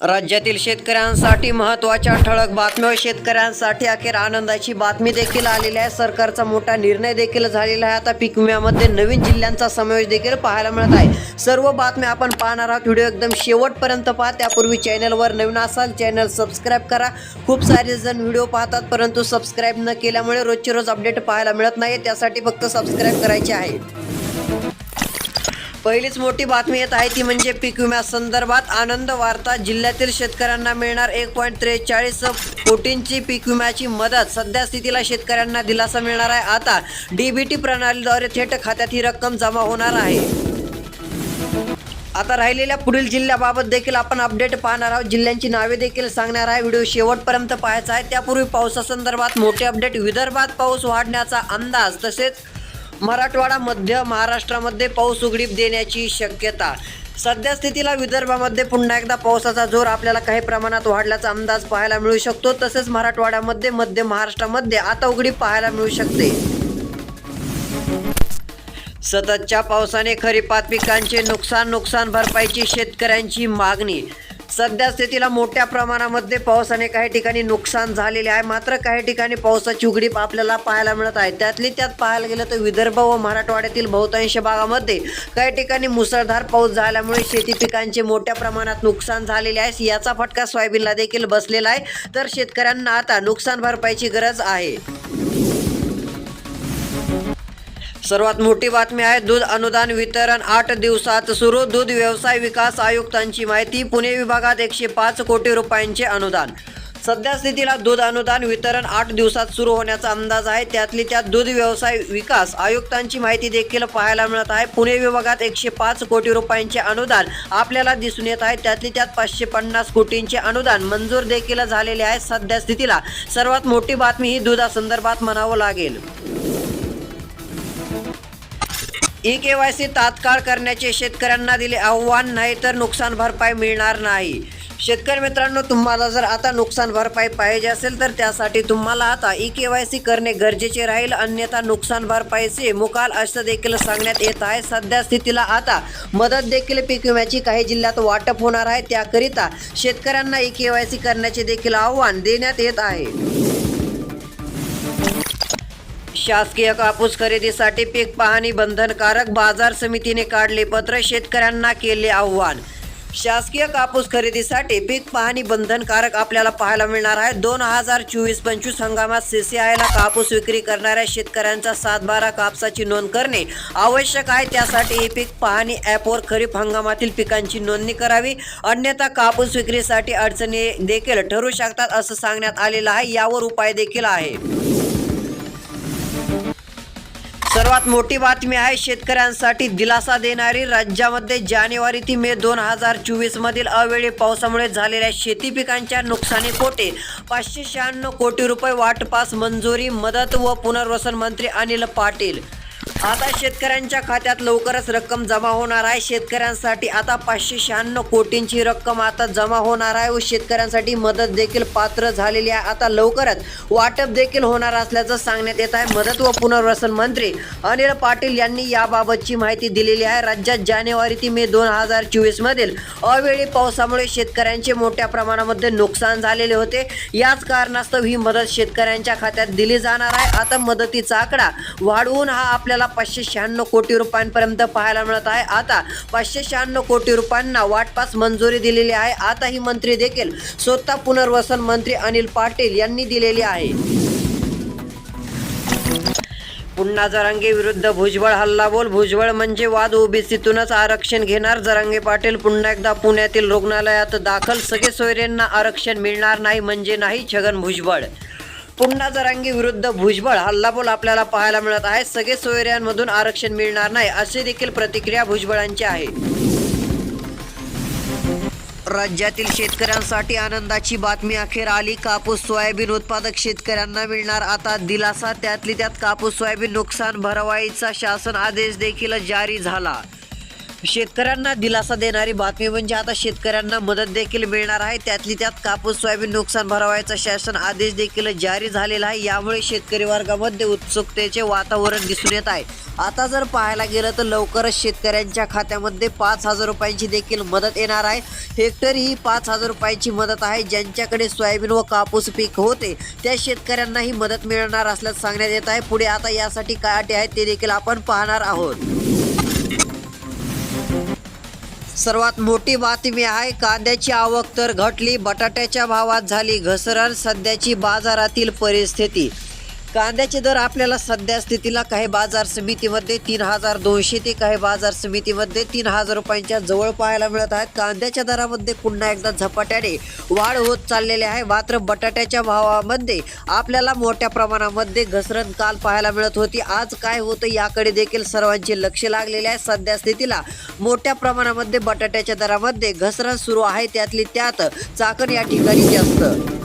राज्यातील शेतकऱ्यांसाठी महत्त्वाच्या ठळक बातम्या. शेतकऱ्यांसाठी अखेर आनंदाची बातमी देखील आलेली आहे. सरकारचा मोठा निर्णय देखील झालेला आहे. आता पीक विम्यामध्ये नवीन जिल्ह्यांचा समावेश देखील पाहायला मिळत आहे. सर्व बातम्या आपण पाहणार आहोत. व्हिडिओ एकदम शेवटपर्यंत पहा. त्यापूर्वी चॅनलवर नवीन असाल चॅनल सबस्क्राईब करा. खूप सारे जण व्हिडिओ पाहतात परंतु सबस्क्राईब न केल्यामुळे रोजचे रोज अपडेट पाहायला मिळत नाही त्यासाठी फक्त सबस्क्राईब करायचे आहे पहिलीच मोठी बातमी येत आहे ती म्हणजे पीक विम्या संदर्भात आनंद वार्ता. जिल्ह्यातील शेतकऱ्यांना मिळणार एक पॉईंट त्रेचाळीस कोटींची पीक विम्याची मदत. सध्या स्थितीला शेतकऱ्यांना दिलासा मिळणार आहे. आता डीबीटी प्रणालीद्वारे थेट खात्यात ही रक्कम जमा होणार आहे. आता राहिलेल्या पुढील जिल्ह्याबाबत देखील आपण अपडेट पाहणार आहोत. जिल्ह्यांची नावे देखील सांगणार आहे. व्हिडिओ शेवटपर्यंत पाहायचा आहे. त्यापूर्वी पावसासंदर्भात मोठे अपडेट. विदर्भात पाऊस वाढण्याचा अंदाज तसेच मराठवाडा मध्य महाराष्ट्रामध्ये पाऊस उघडीप देण्याची शक्यता. सध्या स्थितीला विदर्भामध्ये पुन्हा एकदा पावसाचा जोर आपल्याला काही प्रमाणात वाढल्याचा अंदाज पाहायला मिळू शकतो. तसेच मराठवाड्यामध्ये मध्य महाराष्ट्रामध्ये आता उघडीप पाहायला मिळू शकते. सततच्या पावसाने खरीपात पिकांचे नुकसान नुकसान भरपाईची शेतकऱ्यांची मागणी. सध्या स्थितीला मोठ्या प्रमाणामध्ये पावसाने काही ठिकाणी नुकसान झालेले आहे. मात्र काही ठिकाणी पावसाची उघडीप आपल्याला पाहायला मिळत आहे. त्यातली त्यात पाहायला गेलं तर विदर्भ व मराठवाड्यातील बहुतांश भागामध्ये काही ठिकाणी मुसळधार पाऊस झाल्यामुळे शेती पिकांचे मोठ्या प्रमाणात नुकसान झालेले आहे. याचा फटका सोयाबीनला देखील बसलेला आहे. तर शेतकऱ्यांना आता नुकसान भरपाईची गरज आहे. सर्वात मोठी बातमी आहे दूध अनुदान वितरण आठ दिवसात सुरू. दूध व्यवसाय विकास आयुक्तांची माहिती पुणे विभागात एकशे पाच कोटी रुपयांचे अनुदान. सध्या स्थितीला दूध अनुदान वितरण आठ दिवसात सुरू होण्याचा अंदाज आहे. त्यातली त्यात दूध व्यवसाय विकास आयुक्तांची माहिती देखील पाहायला मिळत आहे. पुणे विभागात एकशे पाच कोटी रुपयांचे अनुदान आपल्याला दिसून येत आहे. त्यातली त्यात पाचशे पन्नास कोटींचे अनुदान मंजूर देखील झालेले आहे. सध्या स्थितीला सर्वात मोठी बातमी ही दुधासंदर्भात म्हणावं लागेल. ई के वाय सी तात्काळ करण्याचे शेतकऱ्यांना दिले आव्हान नाही तर नुकसान भरपाई मिळणार नाही. शेतकरी मित्रांनो तुम्हाला जर आता नुकसान भरपाई पाहिजे असेल तर त्यासाठी तुम्हाला आता ई के वाय सी करणे गरजेचे राहील. अन्यथा नुकसान भरपाईचे मुकाल असं देखील सांगण्यात येत आहे. सध्या स्थितीला आता मदत देखील पीक विम्याची काही जिल्ह्यात वाटप होणार आहे. त्याकरिता शेतकऱ्यांना ई के वाय सी करण्याचे देखील आव्हान देण्यात येत आहे. शासकीय कापूस खरेदीसाठी पीक पाहणी बंधनकारक बाजार समितीने काढले पत्र शेतकऱ्यांना केले आव्हान. शासकीय कापूस खरेदीसाठी पीक पाहणी बंधनकारक आपल्याला पाहायला मिळणार आहे. दोन हजार चोवीस पंचवीस हंगामात सीसीआयला कापूस विक्री करणाऱ्या शेतकऱ्यांचा सातबारा कापसाची नोंद करणे आवश्यक आहे. त्यासाठी ही पीक पाहणी ॲपवर खरीप हंगामातील पिकांची नोंदणी करावी. अन्यथा कापूस विक्रीसाठी अडचणी देखील ठरू शकतात असं सांगण्यात आलेलं आहे. यावर उपाय देखील आहे. सर्वात मोठी बातमी आहे शेतकऱ्यांसाठी दिलासा देणारी राज्यामध्ये जानेवारी ते मे दोन हजार चोवीस मधील अवेळी पावसामुळे झालेल्या शेती पिकांच्या नुकसानीपोटे पाचशे शहाण्णव कोटी रुपये वाटपास मंजुरी मदत व पुनर्वसन मंत्री अनिल पाटील. आता शेतकऱ्यांच्या खात्यात लवकरच रक्कम जमा होणार आहे. शेतकऱ्यांसाठी आता पाचशे शहाण्णव कोटींची रक्कम आता जमा होणार आहे व शेतकऱ्यांसाठी मदत देखील पात्र झालेली आहे. आता लवकरच वाटप देखील होणार असल्याचं सांगण्यात येत आहे. मदत व पुनर्वसन मंत्री अनिल पाटील यांनी याबाबतची माहिती दिलेली आहे. राज्यात जानेवारी ते मे दोन हजार चोवीस मधील अवेळी पावसामुळे शेतकऱ्यांचे मोठ्या प्रमाणामध्ये नुकसान झालेले होते. याच कारणास्तव ही मदत शेतकऱ्यांच्या खात्यात दिली जाणार आहे. आता मदतीचा आकडा वाढवून हा आपल्याला आपल्याला पाचशे शहाण्णव कोटी रुपयांपर्यंत पाहायला मिळत आहे. आता पाचशे शहाण्णव कोटी रुपयांना वाटपास मंजुरी दिलेली आहे. आता ही मंत्री देखील स्वतः पुनर्वसन मंत्री अनिल पाटील यांनी दिलेली आहे. पुन्हा जरांगे विरुद्ध भुजबळ हल्लाबोल भुजबळ म्हणजे वाद. ओबीसीतूनच आरक्षण घेणार जरांगे पाटील. पुन्हा एकदा पुण्यातील रुग्णालयात दाखल. सगळे सोयऱ्यांना आरक्षण मिळणार नाही म्हणजे नाही छगन भुजबळ. पुन्हा जरांगी विरुद्ध भुजबळ हल्लाबोल आपल्याला पाहायला मिळत आहे. सगळे सोयऱ्यांमधून आरक्षण मिळणार नाही अशी देखील प्रतिक्रिया भुजबळांची आहे. राज्यातील शेतकऱ्यांसाठी आनंदाची बातमी अखेर आली. कापूस सोयाबीन उत्पादक शेतकऱ्यांना मिळणार आता दिलासा. त्यातली त्यात कापूस सोयाबीन नुकसान भरवाईचा शासन आदेश देखील जारी झाला. शेतकऱ्यांना दिलासा देणारी बातमी म्हणजे आता शेतकऱ्यांना मदत देखील मिळणार आहे. त्यातली त्यात कापूस सोयाबीन नुकसान भरवायचा शासन आदेश देखील जारी झालेला आहे. यामुळे शेतकरी वर्गामध्ये उत्सुकतेचे वातावरण दिसून येत आहे. आता जर पाहायला गेलं तर लवकरच शेतकऱ्यांच्या खात्यामध्ये पाच हजार रुपयांची देखील मदत येणार आहे. हेक्टरी ही पाच हजार रुपयांची मदत आहे. ज्यांच्याकडे सोयाबीन व कापूस पीक होते त्या शेतकऱ्यांनाही मदत मिळणार असल्याचं सांगण्यात येत आहे. पुढे आता यासाठी काय अटी आहेत ते देखील आपण पाहणार आहोत. सर्वात मोठी बातमी आहे कांद्याची आवक तर घटली बटाट्याच्या भावात झाली घसरण सध्याची बाजारातील परिस्थिती कांद्याचे दर आपल्याला सध्या स्थितीला काही बाजार समितीमध्ये तीन हजार दोनशे ते काही बाजार समितीमध्ये तीन हजार रुपयांच्या जवळ पाहायला मिळत आहेत. कांद्याच्या दरामध्ये पुन्हा एकदा झपाट्याने वाढ होत चाललेली आहे. मात्र बटाट्याच्या भावामध्ये आपल्याला मोठ्या प्रमाणामध्ये घसरण काल पाहायला मिळत होती. आज काय होतं याकडे देखील सर्वांचे लक्ष लागलेले आहे. सध्या स्थितीला मोठ्या प्रमाणामध्ये बटाट्याच्या दरामध्ये घसरण सुरू आहे. त्यातली त्यात चाकण या ठिकाणी जास्त.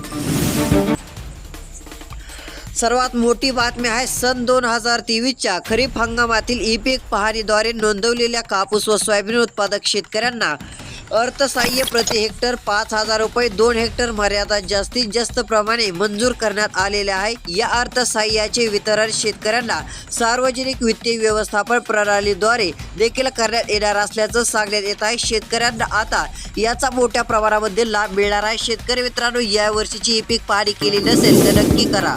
सर्वात मोठी बातमी आहे सन दोन हजार तेवीसच्या खरीप हंगामातील ई पीक पाहणीद्वारे नोंदवलेल्या कापूस व सोयाबीन उत्पादक शेतकऱ्यांना अर्थसहाय्य प्रति हेक्टर पाच हजार रुपये दोन हेक्टर मर्यादा जास्तीत जास्त प्रमाणे मंजूर करण्यात आलेले आहे या अर्थसहाय्याचे वितरण शेतकऱ्यांना सार्वजनिक वित्तीय व्यवस्थापन प्रणालीद्वारे देखील करण्यात येणार असल्याचं सांगण्यात येत आहे. शेतकऱ्यांना आता याचा मोठ्या प्रमाणामध्ये लाभ मिळणार आहे. शेतकरी मित्रांनो या वर्षीची ई पीक पाहणी केली नसेल तर नक्की करा.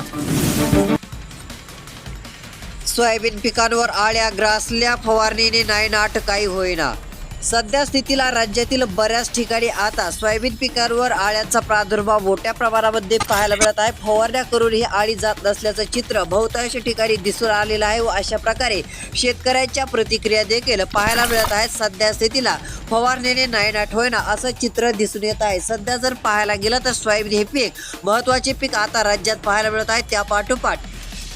सोयाबीन पिकांवर आळ्या ग्रासल्या फवारणीने नाट काही होईना. सध्या स्थितीला राज्यातील बऱ्याच ठिकाणी आता सोयाबीन पिकांवर आळ्याचा प्रादुर्भाव मोठ्या प्रमाणामध्ये पाहायला मिळत आहे. फवारण्या करून ही आळी जात नसल्याचं चित्र बहुतांश ठिकाणी दिसून आलेलं आहे व अशा प्रकारे शेतकऱ्यांच्या प्रतिक्रिया देखील पाहायला मिळत आहेत. सध्या स्थितीला फवारणीने नायनाट होईना असं चित्र दिसून येत आहे. सध्या जर पाहायला गेलं तर सोयाबीन हे पीक महत्त्वाचे पीक आता राज्यात पाहायला मिळत आहे. त्या पाठोपाठ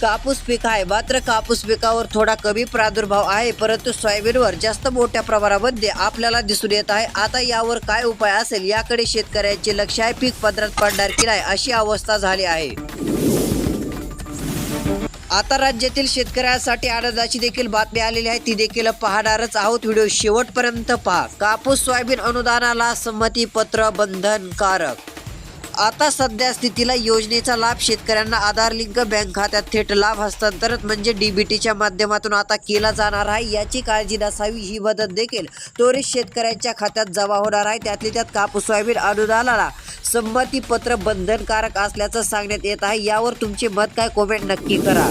कापूस पीक आहे. मात्र कापूस पिकावर थोडा कमी प्रादुर्भाव आहे परंतु सोयाबीनवर जास्त मोठ्या प्रमाणामध्ये आपल्याला दिसून येत आहे. आता यावर काय उपाय असेल याकडे शेतकऱ्यांचे लक्ष आहे. पीक पदरात पडणार की नाही अशी अवस्था झाली आहे. आता राज्यातील शेतकऱ्यांसाठी आनंदाची देखील बातमी आलेली आहे. ती देखील पाहणारच आहोत. व्हिडिओ शेवटपर्यंत पहा. कापूस सोयाबीन अनुदानाला संमती पत्र बंधनकारक आता सध्या स्थितीला योजनेचा लाभ शेतकऱ्यांना आधार लिंक बँक खात्यात थेट लाभ हस्तांतरण म्हणजे डीबीटीच्या माध्यमातून आता केला जाणार आहे. याची काळजी नसावी ही मदत देखील त्वरित शेतकऱ्यांच्या खात्यात जमा होणार आहे. त्यातली त्यात कापूस सोयाबीन अनुदानाला संमतीपत्र बंधनकारक असल्याचं सांगण्यात येत आहे. यावर तुमचे मत काय? कॉमेंट नक्की करा.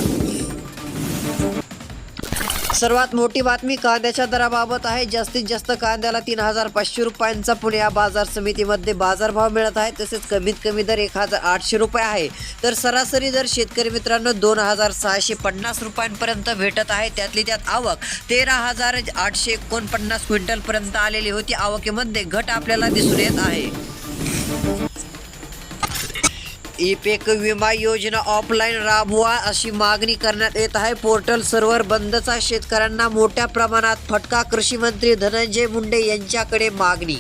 सर्वात मोठी बातमी कांद्याच्या दराबाबत आहे. जास्तीत जास्त कांद्याला तीन हजार पाचशे रुपयांचा पुणे या बाजार समितीमध्ये बाजारभाव मिळत आहे. तसेच कमीत कमी दर एक हजार आठशे रुपये आहे. तर सरासरी दर शेतकरी मित्रांनो दोन हजार सहाशे पन्नास रुपयांपर्यंत भेटत आहे. त्यातली त्यात आवक तेरा हजार आठशे एकोणपन्नास क्विंटलपर्यंत आलेली होती. आवकीमध्ये घट आपल्याला दिसून येत आहे. ई पीक विमा योजना ऑफलाईन राबवा अशी मागणी करण्यात येत आहे. पोर्टल सर्व्हर बंदचा शेतकऱ्यांना मोठ्या प्रमाणात फटका. कृषी मंत्री धनंजय मुंडे यांच्याकडे मागणी.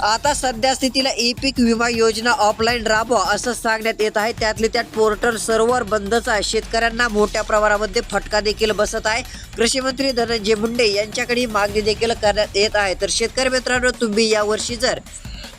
आता सध्या स्थितीला ई पीक विमा योजना ऑफलाईन राबवा असं सांगण्यात येत आहे. त्यातले त्यात पोर्टल सर्व्हर बंदचा आहे शेतकऱ्यांना मोठ्या प्रमाणामध्ये फटका देखील बसत आहे. कृषी मंत्री धनंजय मुंडे यांच्याकडे मागणी देखील करण्यात येत आहे. तर शेतकरी मित्रांनो तुम्ही यावर्षी जर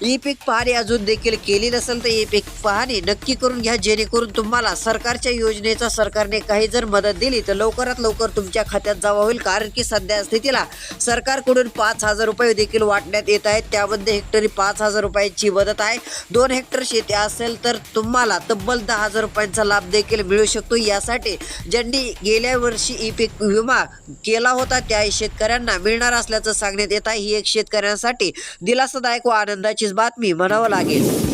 ई पीक पाहणी अजून देखील केली नसेल तर ई पीक पाहणी नक्की करून घ्या जेणेकरून तुम्हाला सरकारच्या योजनेचा सरकारने काही जर मदत दिली तर लवकरात लवकर तुमच्या खात्यात जमा होईल. कारण की सध्या स्थितीला सरकारकडून पाच हजार रुपये देखील वाटण्यात येत आहेत. त्यामध्ये हेक्टरी पाच हजार रुपयांची मदत आहे. दोन हेक्टर शेती असेल तर तुम्हाला तब्बल दहा हजार रुपयांचा लाभ देखील मिळू शकतो. यासाठी ज्यांनी गेल्या वर्षी ई पीक विमा केला होता त्या शेतकऱ्यांना मिळणार असल्याचं सांगण्यात येत आहे. ही एक शेतकऱ्यांसाठी दिलासादायक व आनंदाची आनंदाचीच बातमी म्हणावं लागेल.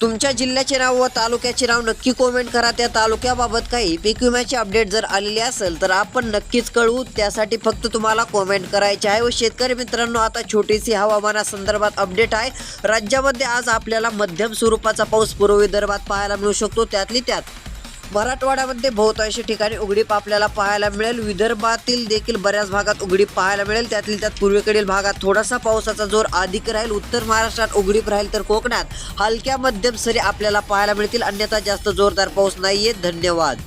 तुमच्या जिल्ह्याचे नाव व तालुक्याचे नाव नक्की कॉमेंट करा. त्या तालुक्याबाबत काही पीक विम्याची अपडेट जर आलेली असेल तर आपण नक्कीच कळवू त्यासाठी फक्त तुम्हाला कॉमेंट करायचे आहे. व शेतकरी मित्रांनो आता छोटीशी हवामानासंदर्भात अपडेट आहे. राज्यामध्ये आज आपल्याला मध्यम स्वरूपाचा पाऊस पूर्व विदर्भात पाहायला मिळू शकतो. त्यातली त्यात मराठवाड्यामध्ये बहुतांशी ठिकाणी उघडीप आपल्याला पाहायला मिळेल. विदर्भातील देखील बऱ्याच भागात उघडीप पाहायला मिळेल. त्यातील त्यात पूर्वेकडील भागात थोडासा पावसाचा जोर अधिक राहील. उत्तर महाराष्ट्रात उघडीप राहील तर कोकणात हलक्या मध्यम सरी आपल्याला पाहायला मिळतील. अन्यथा जास्त जोरदार पाऊस नाहीये. धन्यवाद.